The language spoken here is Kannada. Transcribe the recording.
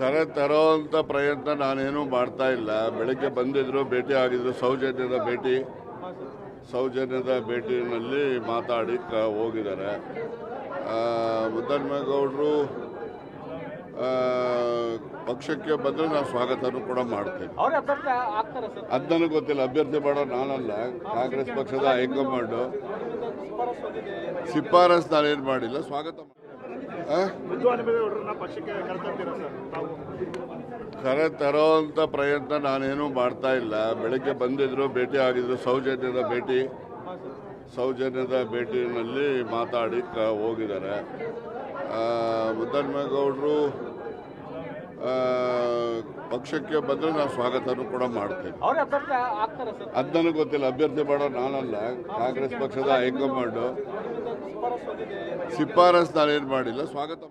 ಕರೆ ತರೋಂಥ ಪ್ರಯತ್ನ ನಾನೇನು ಮಾಡ್ತಾ ಇಲ್ಲ. ಬೆಳಗ್ಗೆ ಬಂದಿದ್ರು ಭೇಟಿ ಆಗಿದ್ರು ಸೌಜನ್ಯದ ಭೇಟಿ ಸೌಜನ್ಯದ ಭೇಟಿನಲ್ಲಿ ಮಾತಾಡಿ ಕ ಹೋಗಿದ್ದಾರೆ. ಮುದ್ದನ್ಮೇಗೌಡರು ಪಕ್ಷಕ್ಕೆ ಬಂದರೆ ನಾವು ಸ್ವಾಗತನೂ ಕೂಡ ಸರ್? ಅದು ನನಗೆ ಗೊತ್ತಿಲ್ಲ. ಅಭ್ಯರ್ಥಿ ಮಾಡೋ ನಾನಲ್ಲ. ಕಾಂಗ್ರೆಸ್ ಪಕ್ಷದ ಹೈಕಮಾಂಡು. ಶಿಫಾರಸ್ ನಾನೇನು ಮಾಡಿಲ್ಲ. ಸ್ವಾಗತ ಕರೆ ತರೋವಂಥ ಪ್ರಯತ್ನ ನಾನೇನು ಮಾಡ್ತಾ ಇಲ್ಲ. ಬೆಳಗ್ಗೆ ಬಂದಿದ್ರು ಭೇಟಿ ಆಗಿದ್ರು ಸೌಜನ್ಯದ ಭೇಟಿ ಸೌಜನ್ಯದ ಭೇಟಿನಲ್ಲಿ ಮಾತಾಡಿ ಕ ಹೋಗಿದ್ದಾರೆ. ಮುದ್ದನ್ಮೇಗೌಡರು ಪಕ್ಷಕ್ಕೆ ಬಂದರೆ ನಾನು ಸ್ವಾಗತನೂ ಕೂಡ ಮಾಡ್ತೇನೆ. ಅದು ನನಗೆ ಗೊತ್ತಿಲ್ಲ. ಅಭ್ಯರ್ಥಿ ಮಾಡೋ ನಾನಲ್ಲ. ಕಾಂಗ್ರೆಸ್ ಪಕ್ಷದ ಹೈಕಮಾಂಡು. ಶಿಫಾರಸ್ ನಾನು ಏನು ಮಾಡಿಲ್ಲ ಸ್ವಾಗತ.